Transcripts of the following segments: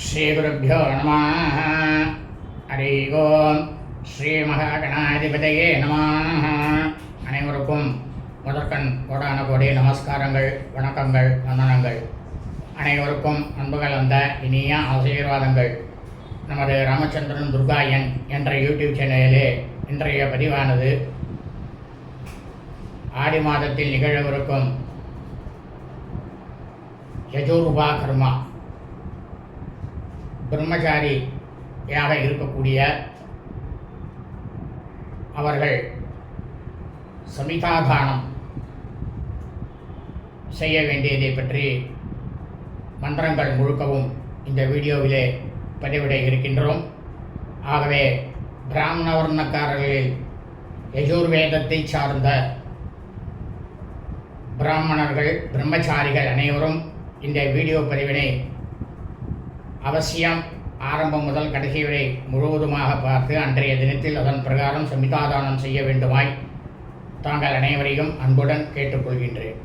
ஸ்ரீகுருப்போ நம. ஹரி ஓம். ஸ்ரீ மகாகணாதிபதியே நம. அனைவருக்கும் முதற்கண் கோடான கோடி நமஸ்காரங்கள் வணக்கங்கள் வந்தனங்கள். அனைவருக்கும் அன்புகள் அந்த இனிய ஆசீர்வாதங்கள். நமது ராமச்சந்திரன் துர்காயன் என்ற யூடியூப் சேனலிலே இன்றைய பதிவானது ஆடி மாதத்தில் நிகழவிருக்கும் யஜூருபா கர்மா. பிரம்மச்சாரியாக இருக்கக்கூடிய அவர்கள் சமிதாதானம் செய்ய வேண்டியதை பற்றி மந்திரங்கள் முழுக்கவும் இந்த வீடியோவிலே பதிவிட இருக்கின்றோம். ஆகவே பிராமண வர்ணக்காரர்களில் யஜுர்வேதத்தை சார்ந்த பிராமணர்கள் பிரம்மச்சாரிகள் அனைவரும் இந்த வீடியோ பதிவினை அவசியம் ஆரம்பம் முதல் கடைசி வரை முழுவதுமாக பார்த்து அன்றைய தினத்தில் அதன் பிரகாரம் சமிதாதானம் செய்ய வேண்டுமாய் தாங்கள் அனைவரையும் அன்புடன் கேட்டுக்கொள்கின்றேன்.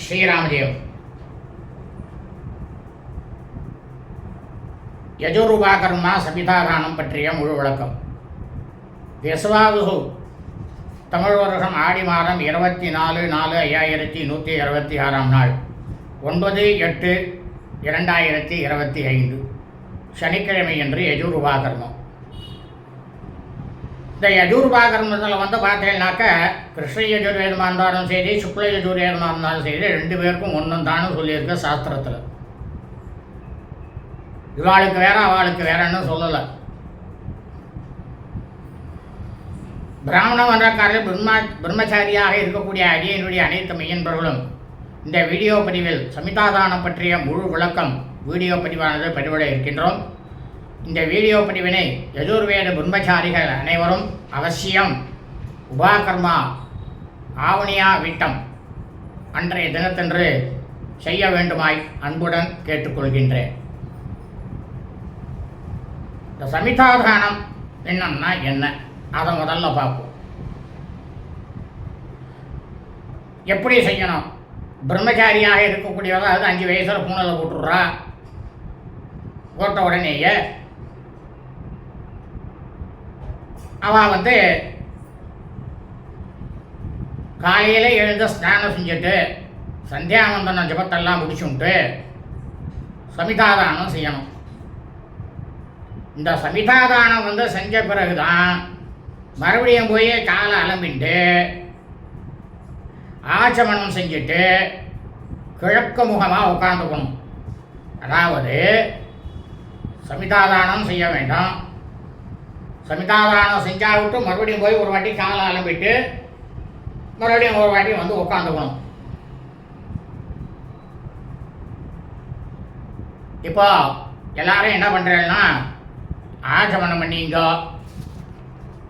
ஸ்ரீராமதேவ். யஜுருபா கர்மா சமிதாதானம் பற்றிய முழு விளக்கம். விஸ்வாவுகு தமிழ் வருஷம் ஆடி மாதம் இருபத்தி நாலு நாலு ஐயாயிரத்தி நூற்றி இருபத்தி ஆறாம் நாள். ஒன்பது எட்டு இரண்டாயிரத்தி இருபத்தி ஐந்து. சனிக்கிழமையன்று யஜூர்வா கர்மம் இந்த யஜூர்வா கர்மத்தில் வந்து பார்த்தீங்கன்னாக்க கிருஷ்ண யஜுர்வேதமாக இருந்தாலும் சரி சுக்ல யஜுர்வேதமாக இருந்தாலும் சரி ரெண்டு பேருக்கும் ஒன்றும் தானும் சொல்லியிருக்க சாஸ்திரத்தில். இவாளுக்கு வேற அவளுக்கு வேறன்னு சொல்லலை. பிராமண மன்றக்காரர்கள் பிரம்மா பிரம்மச்சாரியாக இருக்கக்கூடிய அடியனுடைய அனைத்து மையன்பர்களும் இந்த வீடியோ பதிவில் சமிதாதானம் பற்றிய முழு விளக்கம் வீடியோ பதிவானது பதிவிட இருக்கின்றோம். இந்த வீடியோ பதிவினை யஜுர்வேத பிரம்மச்சாரிகள் அனைவரும் அவசியம் உபாகர்மா ஆவணியா விட்டம் அன்றைய தினத்தன்று செய்ய வேண்டுமாய் அன்புடன் கேட்டுக்கொள்கின்றேன். இந்த சமிதாதானம் என்னன்னா என்ன? அதை முதல்ல பார்ப்போம். எப்படி செய்யணும்? பிரம்மச்சாரியாக இருக்கக்கூடியவங்க அது அஞ்சு வயசில் பூனலை போட்டுடுறா போட்ட உடனேயே அவள் வந்து காலையில் எழுந்து ஸ்நானம் செஞ்சுட்டு சந்தியாவந்தனம் ஜபத்தெல்லாம் முடிச்சுட்டு சமிதாதானம் செய்யணும். இந்த சமிதாதானம் வந்து செஞ்ச பிறகு தான் மறுபடியும் போய் காலை அலம்பிட்டு ஆச்சமனம் செஞ்சுட்டு கிழக்கு முகமாக உட்காந்துக்கணும் அதாவது சமிதாதானம் செய்ய வேண்டாம். சமிதாதானம் செஞ்சா விட்டு மறுபடியும் போய் ஒரு வாட்டி காலை அலம்பிட்டு மறுபடியும் ஒரு வாட்டி வந்து உட்காந்துக்கணும் இப்போ எல்லாரும் என்ன பண்ணுறேன்னா ஆச்சமனம் பண்ணிங்க.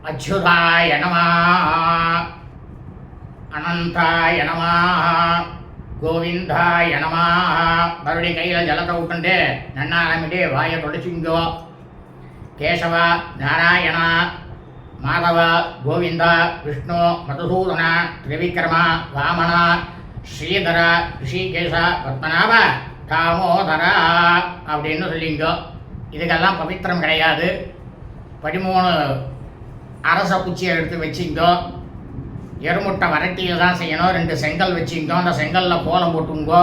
அச்சுதாய என்னமா அனந்தாய நமா. கோவிந்தாய நமா. மறுபடியும் கையில் ஜலத்தை விட்டுண்டு நன்னாரமிட்டு வாயை தொடச்சிங்கோ கேசவா நாராயணா மாதவ கோவிந்தா விஷ்ணு மதுசூதனா திரிவிக்ரமா வாமனா ஸ்ரீதர ரிஷிகேஷா பத்மநாப தாமோதரா அப்படின்னு சொல்லிங்கோ இதுக்கெல்லாம் பவித்திரம் கிடையாது. பதிமூணு அரச குச்சியை எடுத்து வச்சிங்கோ எருமுட்டை வரட்டியில் தான் செய்யணும். ரெண்டு செங்கல் வச்சுங்கோ அந்த செங்கலில் கோலம் போட்டுங்கோ.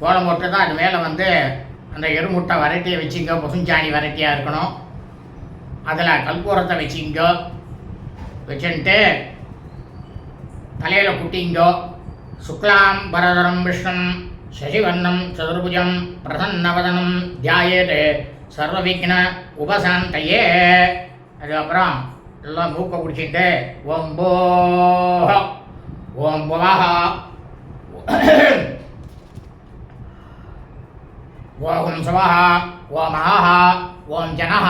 கோலம் போட்டு தான் அது மேலே வந்து அந்த எருமுட்டை வரட்டியை வச்சுங்க. பசுஞ்சாணி வரட்டியாக இருக்கணும். அதில் கல்பூரத்தை வச்சிங்கோ. வச்சுன்ட்டு தலையில் குட்டிங்கோ. சுக்லாம் பரதரம் விஷ்ணம் சசிவர்ணம் சதுர்புஜம் பிரசன்னவதனம் தியாயேத் சர்வவிக்ன உபசாந்தையே. அதுக்கப்புறம் எல்லாம் மூக்கை பிடிச்சிட்டு ஓம் போ ஓம் புவாக ஓம் சுவஹ ஓம் அஹஹ ஓம் ஜனஹ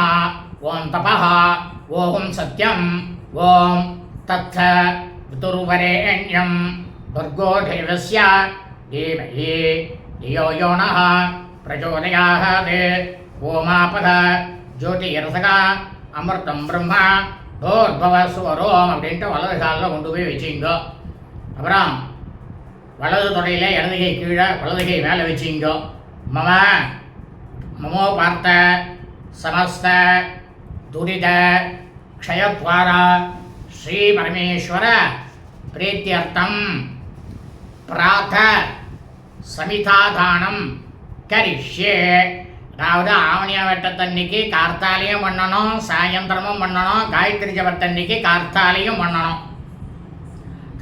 ஓம் தபஹ ஓம் சத்யம் ஓம் தத்த பிதுர்வரேண்யம் भर्गो देवस्य धीमहि धियो यो नः प्रचोदयात् ओमापद ஜோதிரசகா அமிர்தம் பிரம்மா வரும் அப்படின்ட்டு வலது காலில் கொண்டு போய் வச்சிங்கோ. அப்புறம் வலது தொடையில் இடதுகை கீழே வலதுகை மேலே வச்சிங்கோ. மம மமோ பார்த்த சமஸ்த துரித க்ஷயத்வாரா ஸ்ரீ பரமேஸ்வர பிரீத்தியர்த்தம் பிராத்த சமிதாதானம் கரிஷ்யே. அதாவது ஆவணியா வெட்டத்தன்னைக்கு கார்த்தாலையும் பண்ணணும் சாயந்தரமும் பண்ணணும் காயத்ரி ஜபத்தன்னைக்கு கார்த்தாலையும் பண்ணணும்.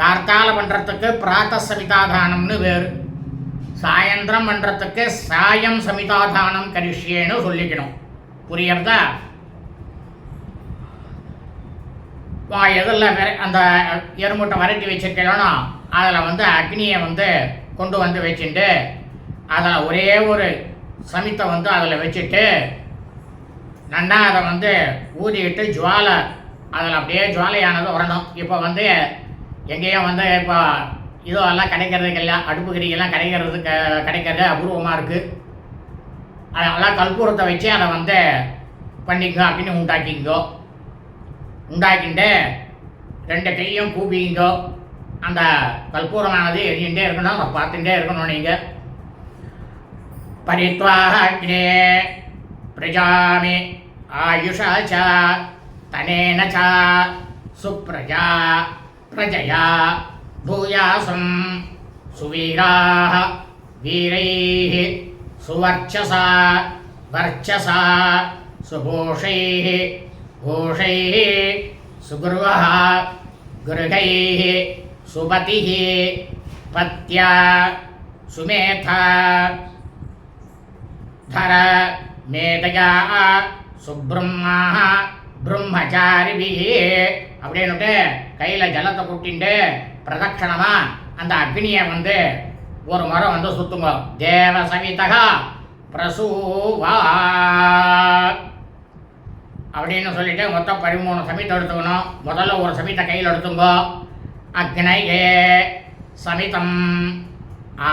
கார்த்தால பண்ணுறதுக்கு பிராத்த சமிதாதானம்னு வேறு. சாயந்தரம் பண்ணுறதுக்கு சாயம் சமிதாதானம் கரிஷ்யேன்னு சொல்லிக்கணும். புரியறதா? வா எதில் அந்த எருமூட்டை வரட்டி வச்சிருக்கேனோ அதில் வந்து அக்னியை வந்து கொண்டு வந்து வச்சுட்டு அதில் ஒரே ஒரு சமித்தை வந்து அதில் வச்சுட்டு நன்னா அதை வந்து ஊதிட்டு ஜுவாலை அதில் அப்படியே ஜுவாலையானது வரணும் இப்போ வந்து எங்கேயும் வந்து இப்போ இதெல்லாம் கிடைக்கிறதுக்கு இல்லை அடுப்பு கிரிகள்லாம் கிடைக்கிறது க கிடைக்கிறது அபூர்வமாக இருக்குது அதெல்லாம் கற்பூரத்தை வச்சு அதை வந்து பண்ணிங்க அப்படின்னு உண்டாக்கிங்கோ உண்டாக்கிட்டு ரெண்டு கையும் கூப்பிங்கோ. அந்த கற்பூரமானது எரிஞ்சுட்டே இருக்கணும் அதை பார்த்துட்டே இருக்கணும் நீங்கள் परित्वाग्ने प्रजामि आयुषा च तनेन च सुप्रजा प्रजया भूयासं सुवीराः वीरैः सुवर्चसा वर्चसा सुभूषैः भूषैः सुगुर्वः गृहैः सुपतिः पत्या सुमेधा धर மேதையா சுப்ரம்மா பிரம்மச்சாரிபி அப்படின்னுட்டு கையில் ஜலத்தை குட்டிண்டு பிரதட்சணமாக அந்த அக்னியை வந்து ஒரு முறை வந்து சுத்துங்க. தேவ சவிதகா பிரசூவா அப்படின்னு சொல்லிட்டு மொத்தம் பதிமூணு சமித்தை எடுத்துக்கணும். முதல்ல ஒரு சமீத்தை கையில் எடுத்துங்கோ. அக்னையே சமிதம்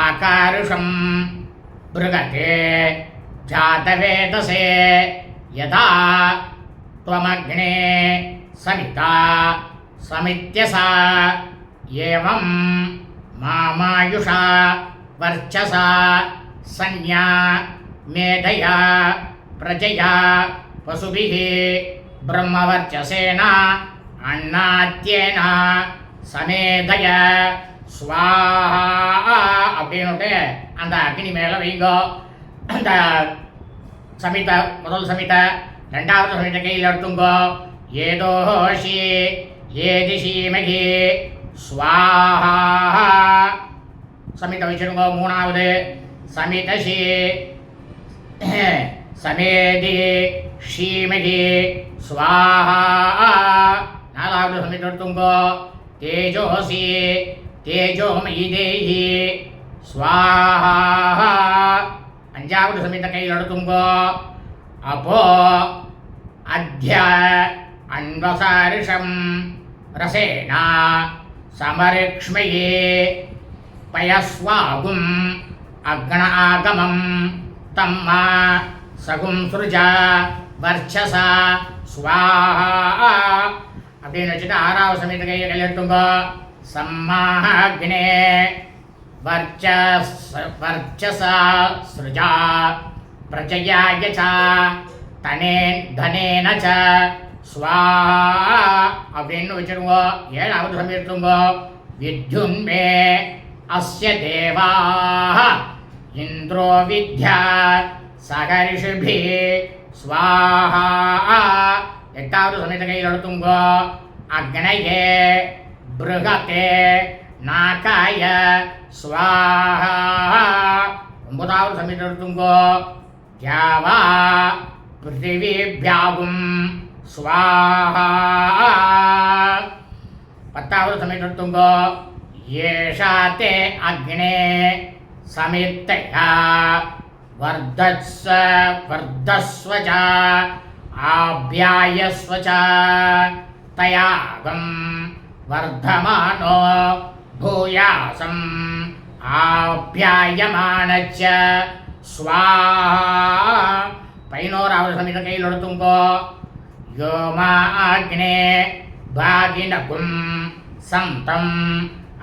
ஆகாருஷம் பிருகத்தே జాతవేదసే యథా త్వమగ్నే సవిత సమిత్యసా ఏవం మామాయుషా వర్చసా సన్యా మేధయా ప్రజయా పశుభి బ్రహ్మవర్చసేన అన్నాత్యేన சமேதய சுவாஹா அப்படின்னுட்டு அந்த அக்னி மேலே வைங்கோ அந்த சமித முதல் சமித ரெண்டாவது சமித கையில் எடுத்துங்கோ ஏதோஷி ஏதி சீமகி ஸ்வாஹா சமித வச்சிருங்கோ மூணாவது சமிதசி சமேதி ஷீமகி ஸ்வாஹா நாலாவது சமித எடுத்துங்கோ தேஜோசி தேஜோமயி தேஹி ஸ்வாஹா அஞ்சாவது சமயத்தை கையில் எடுத்துங்கோ அப்போ அத்திய அன்வசாரிஷம் ரசேனா சமரிக்ஷ்மயே பயஸ்வாகும் அக்ன ஆகமம் தம்மா சகும் சுருஜா வர்ச்சசா ஸ்வாஹா அப்படின்னு வச்சுட்டு ஆறாவது சமயத்தை கையை கையில் எடுத்துங்கோ சம்மாக்னே वर्चस् वर्चसा सृजा प्रजयाय च தனே தனேன ச ஸ்வா அப்படின்னு வச்சிருங்கோ ஏழாவது சமயத்துங்கோ வித்யுன்மே அஸ்ய தேவாः இந்திரோ வித்யா சகரிஷிபி ஸ்வாஹா எட்டாவது சமயத்தை கையில் எடுத்துங்கோ அக்னயே பிருகத்தே నాకాయ స్వాహ ஒன்பதாவது சமீபம் எடுத்துங்கோ தியாவா பிருத்திவியாவும் ஸ்வாஹா பத்தாவது சமீபம் எடுத்துங்கோ ஏஷாத்தே அக்னே சமித்தையா வர்தஸ்வ வர்தஸ்வஜ ஆப்யாயஸ்வஜ தயாகம் வர்தமானோ भूयासम् ఆప్యాయమానచ్చ స్వాహా పైనో రావలసిన మీద కైలు ఒడుతుంకో వ్యోమా అగ్నే భాగినకుం సంతం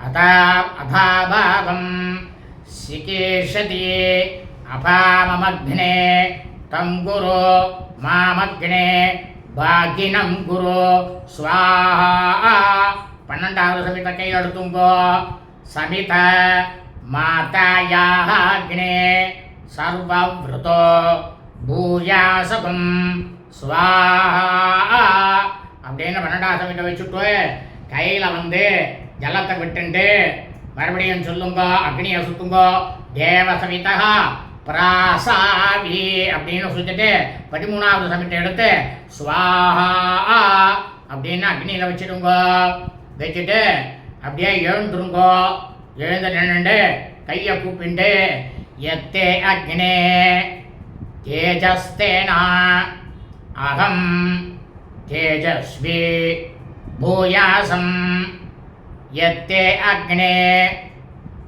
అత అథాభాగం శికేషతి అభామమగ్నే తం గురు మామగ్నే భాగినం గురు స్వాహా பன்னெண்டாவது சமீத கையில் எடுத்துங்கோ சமித மாதாயாக சர்வவ்ருதோ பூயாசகம். ஸ்வாஹா அப்படின்னு பன்னெண்டாவது சமீத வச்சுட்டு கையில் வந்து ஜலத்தை விட்டுண்டு மறுபடியும் சொல்லுங்கோ அக்னியை சுத்துங்கோ. தேவ சமிதா பிராசாவி அப்படின்னு சொல்லிட்டு பதிமூணாவது சமிட்டை எடுத்து ஸ்வாஹா அப்படின்னு அக்னியில் வச்சிடுங்க. வச்சுட்டு அப்படியே எழுந்துருங்கோ. எழுந்து நின்றுண்டு கையை கூப்பிண்டு எத்தே அக்னே தேஜஸ்தேனா அகம் தேஜஸ்வி பூயாசம் எத்தே அக்னே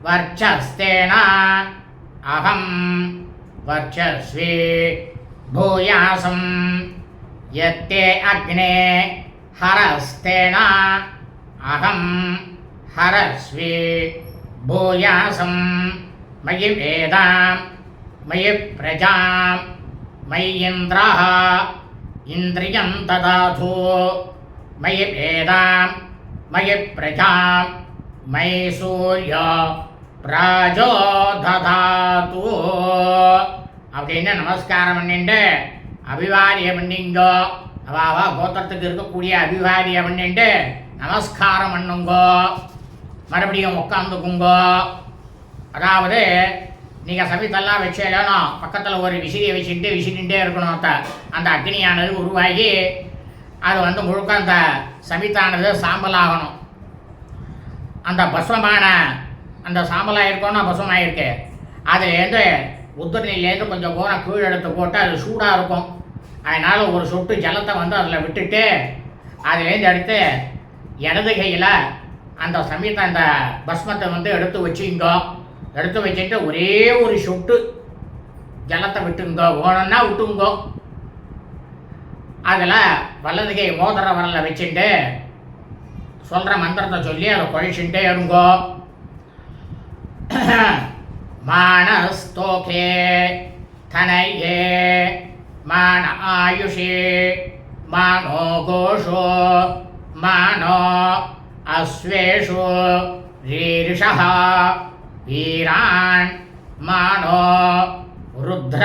வர்ச்சஸ்தேனா அகம் வர்ச்சஸ்வி பூயாசம் எத்தே அக்னே ஹரஸ்தேனா அகம் ஹரஸ்வி பூயாசம் மயி வேதாம் மயி பிரஜாம் மயிந்திரா இந்திரியம் ததாது மயி வேதாம் மயி பிரஜாம் மயி சூரிய பிராஜோ ததாது. அப்படின்னு நமஸ்காரம் பண்ணிட்டு அபிவாரியம் பண்ணிங்கோ. அவாவா கோத்திரத்துக்கு இருக்கக்கூடிய அபிவாரியம் பண்ணிட்டு நமஸ்காரம் பண்ணுங்கோ. மறுபடியும் உட்காந்துக்குங்கோ அதாவது நீங்கள் சமீபத்தெல்லாம் வச்சேலனும் பக்கத்தில் ஒரு விசிறியை வச்சுட்டு விசிறிகிட்டே இருக்கணும் அந்த அந்த அக்னியானது உருவாகி அது வந்து முழுக்க அந்த சமித்தானது சாம்பலாகணும். அந்த பஸ்வமான அந்த சாம்பலாக இருக்கணும் பஸ்வமாயிருக்கு அதுலேருந்து உத்திரநிலேருந்து கொஞ்சம் கோரம் கீழ் எடுத்து போட்டு அது சூடாக இருக்கும். அதனால் ஒரு சொட்டு ஜலத்தை வந்து அதில் விட்டுட்டு அதுலேருந்து எடுத்து இடது கையில் அந்த சமயத்தை அந்த பஸ்மத்தை வந்து எடுத்து வச்சுங்கோ. எடுத்து வச்சுட்டு ஒரே ஒரு சொட்டு ஜலத்தை விட்டுங்கோ. வேணும்னா விட்டுங்கோ. அதில் வலது கை மோதிர வரல வச்சுட்டு சொல்கிற மந்திரத்தை சொல்லி அதை கொழிச்சுட்டே இருங்கோ மானஸ்தோகே தனையே மான ஆயுஷே மானோ கோஷோ மானோ அஸ்வேஷு ரீரிஷா வீரான் மானோ ருத்ர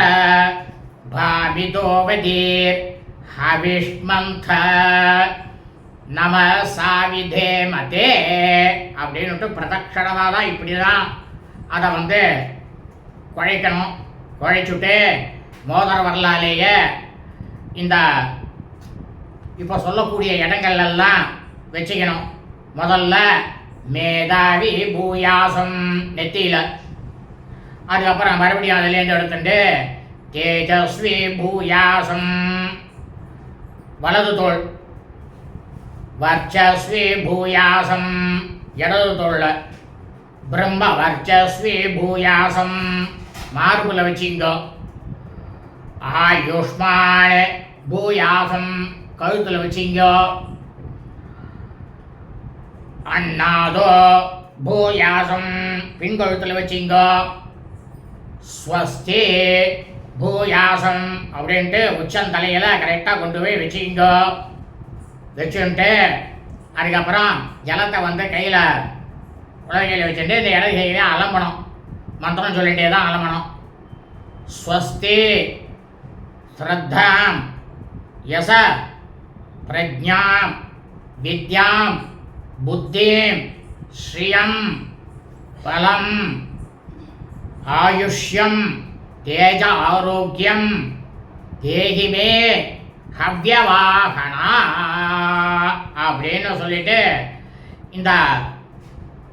பாவிதோவதீர் ஹவிஷ்மந்த நம சாவிதே மதே அப்படின்னுட்டு பிரதட்சணமாக தான் இப்படி தான் அதை வந்து குழைக்கணும். குழைச்சுட்டு மோதர் வரலாலேயே இந்த இப்போ சொல்லக்கூடிய இடங்கள்லாம் வச்சுக்கணும். முதல்ல மேதாவி பூயாசம் நெத்தியில். அதுக்கப்புறம் மறுபடியும் அதுலேருந்து எடுத்துட்டு தேஜஸ்வி பூயாசம். வலது தோல் வர்ச்சஸ்வி பூயாசம். இடது தோளில். பிரம்ம வர்ச்சஸ்வி பூயாசம். மார்புல வச்சிங்கோ ஆயுஷ்மான் பூயாசம். கழுத்தில் வச்சிங்க. அண்ணாதோ பூயாசம் பின்கழுத்தில் வச்சிங்க. ஸ்வஸ்தி பூயாசம் அப்படின்ட்டு உச்சந்தலையில் கரெக்டாக கொண்டு போய் வச்சுக்கிங்கோ வச்சுன்ட்டு அதுக்கப்புறம் ஜலத்தை வந்து கையில் உலகையில் வச்சுட்டு இந்த இடது கையில அலம்பணும். மந்திரம் சொல்லிட்டே தான் அலம்பணும். ஸ்வஸ்தி ஸ்ரத்தாம் எச பிரஜாம் வித்யாம் புத்திம் ஸ்ரீயம் பலம் ஆயுஷ்யம் தேஜ ஆரோக்கியம் தேகிமே ஹவ்யவாகனா அப்படின்னு சொல்லிட்டு இந்த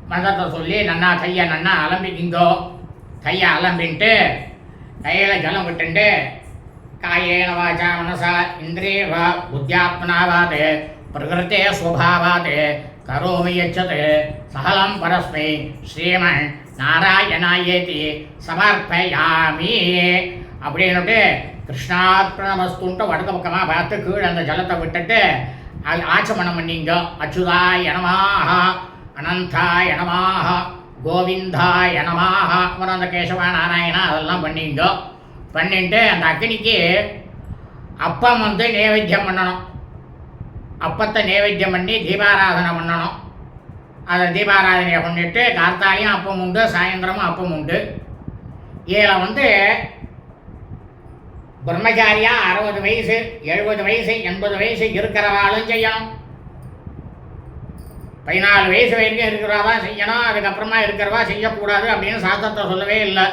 மதத்தை சொல்லி நன்னா கையை நன்னா அலம்பிக்கிங்கோ கையை அலம்பின்ட்டு கையில் ஜலம் விட்டுண்டு காயேன வாச்சா மனசா இந்திரியவா புத்தியாத்மனாவாத் பிரகிருத்தே ஸ்வபாவாத் கரோமி யச்சத் சகலம் பரஸ்மை ஸ்ரீமன் நாராயணாயேதி சமர்ப்பயாமி அப்படின்னுட்டு கிருஷ்ணார்ப்பணமஸ்துன்ட்டு வடக்கு பக்கமாக பார்த்து கீழே அந்த ஜலத்தை விட்டுட்டு அது ஆச்சமனம் பண்ணிங்க. அச்சுதாய நமாக அனந்தாய நமாக கோவிந்தாய நமாக அப்புறம் அந்த கேசவ நாராயணா அதெல்லாம் பண்ணிங்க. பண்ணிட்டு அந்த அக்னிக்கு அப்பம் வந்து நைவேத்தியம் பண்ணணும். அப்பத்தை நைவேத்தியம் பண்ணி தீபாராதனை பண்ணணும். அதை தீபாராதனையை பண்ணிட்டு கார்த்தாலையும் அப்பம் உண்டு சாயந்தரமும் அப்பம் உண்டு. இதில் வந்து பிரம்மச்சாரியா அறுபது வயசு எழுபது வயசு எண்பது வயசு இருக்கிறவாலும் செய்யணும். பதினாலு வயசு வரைக்கும் இருக்கிறவா தான் செய்யணும் அதுக்கப்புறமா இருக்கிறவா செய்யக்கூடாது அப்படின்னு சாஸ்திரத்தை சொல்லவே இல்லை.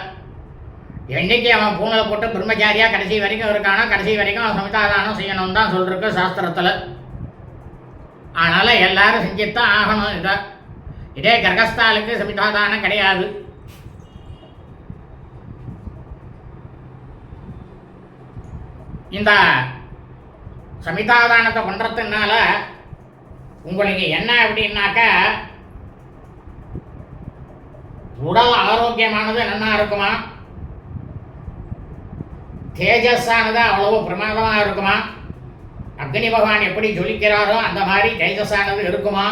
என்னைக்கு அவன் பூனலை போட்டு பிரம்மச்சாரியா கடைசி வரைக்கும் இருக்கானோ கடைசி வரைக்கும் அவன் சமிதாதானம் செய்யணும் தான் சொல்லிருக்கு சாஸ்திரத்தில். அதனால் எல்லாரும் செஞ்சுத்தான் ஆகணும் இதை. இதே கிரகஸ்தாலுக்கு சமிதாதானம் கிடையாது. இந்த சமிதாதானத்தை பண்ணுறதுனால உங்களுக்கு என்ன அப்படின்னாக்கா உடல் ஆரோக்கியமானது நல்லா இருக்குமா? தேஜஸானது அவ்வளவு பிரமாதமாக இருக்குமா? அக்னி பகவான் எப்படி ஜொலிக்கிறாரோ அந்த மாதிரி தேஜஸானது இருக்குமா?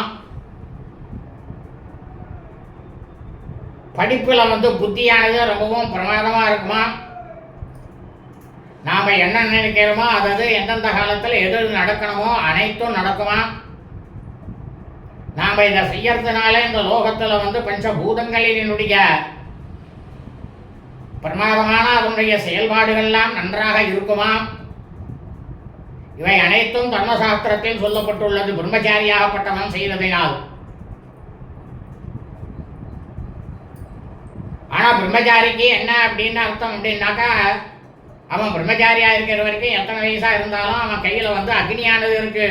படிப்பில் வந்து புத்தியானது ரொம்பவும் பிரமாதமாக இருக்குமா? நாம் என்ன நினைக்கிறோமோ அதாவது எந்தெந்த காலத்தில் எது நடக்கணுமோ அனைத்தும் நடக்குமா? நாம் இதை செய்யறதுனால இந்த லோகத்தில் வந்து பஞ்சபூதங்களினுடைய பிரமாதமான அதனுடைய செயல்பாடுகள்லாம் நன்றாக இருக்குமா இவை அனைத்தும் தர்மசாஸ்திரத்தில் சொல்லப்பட்டுள்ளது. பிரம்மச்சாரியாகப்பட்டவன் செய்ததினால். ஆனால் பிரம்மச்சாரிக்கு என்ன அப்படின்னு அர்த்தம் அப்படின்னாக்கா அவன் பிரம்மச்சாரியா இருக்கிற வரைக்கும் எத்தனை வயசா இருந்தாலும் அவன் கையில வந்து அக்னியானது இருக்கு.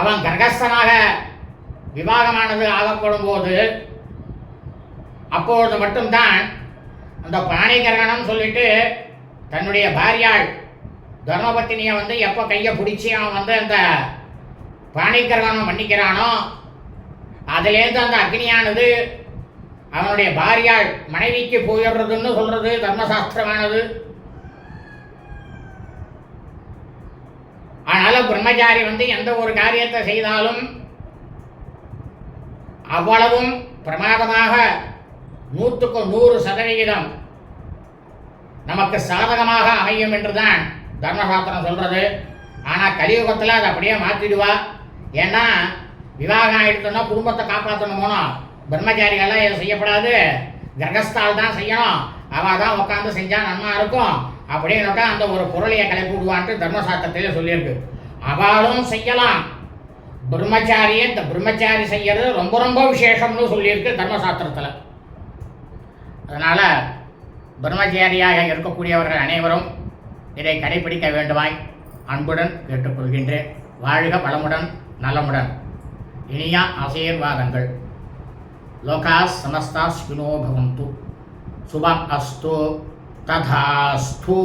அவன் கர்கஸ்தனாக விவாகமானது ஆகப்படும் போது அப்பொழுது மட்டும்தான் அந்த பாணிகரணம் சொல்லிட்டு தன்னுடைய பாரியாள் தர்மபத்தினியை வந்து எப்போ கையை பிடிச்சி அவன் வந்து அந்த பாணிகரணம் பண்ணிக்கிறானோ அதுலேருந்து அந்த அக்னியானது அவனுடைய பாரியாள் மனைவிக்கு போயிடுறதுன்னு சொல்றது தர்மசாஸ்திரமானது. அதனால பிரம்மச்சாரி வந்து எந்த ஒரு காரியத்தை செய்தாலும் அவ்வளவும் பிரமாதமாக நூற்றுக்கு நூறு சதவிகிதம் நமக்கு சாதகமாக அமையும் என்றுதான் தர்மசாஸ்திரம் சொல்றது. ஆனால் கலியுகத்தில் அதை அப்படியே மாற்றிடுவா ஏன்னா விவாகம் ஆகிடுத்தோம்னா குடும்பத்தை காப்பாற்றணுமோனோ பிரம்மச்சாரிகள்லாம் எதுவும் செய்யப்படாது. கிரகஸ்தால் தான் செய்யணும். அவள் தான் உட்காந்து செஞ்சால் நன்னா இருக்கும். அப்படின்னுட்டா அந்த ஒரு பொருளையை கிளப்பி விடுவான்ட்டு தர்மசாஸ்திரத்திலே சொல்லியிருக்கு. அவளும் செய்யலாம். பிரம்மச்சாரியை இந்த பிரம்மச்சாரி செய்யறது ரொம்ப ரொம்ப விசேஷம்னு சொல்லியிருக்கு தர்மசாஸ்திரத்தில். அதனால் பிரம்மச்சாரியாக இருக்கக்கூடியவர்கள் அனைவரும் இதை கடைபிடிக்க வேண்டுமாய் அன்புடன் கேட்டுக்கொள்கின்றேன். வாழ்க வளமுடன் நலமுடன். இனிய ஆசீர்வாதங்கள். லோகா சமஸ்தா ஸ்வினோ பவந்து. சுபம் அஸ்து. ததாஸ்து.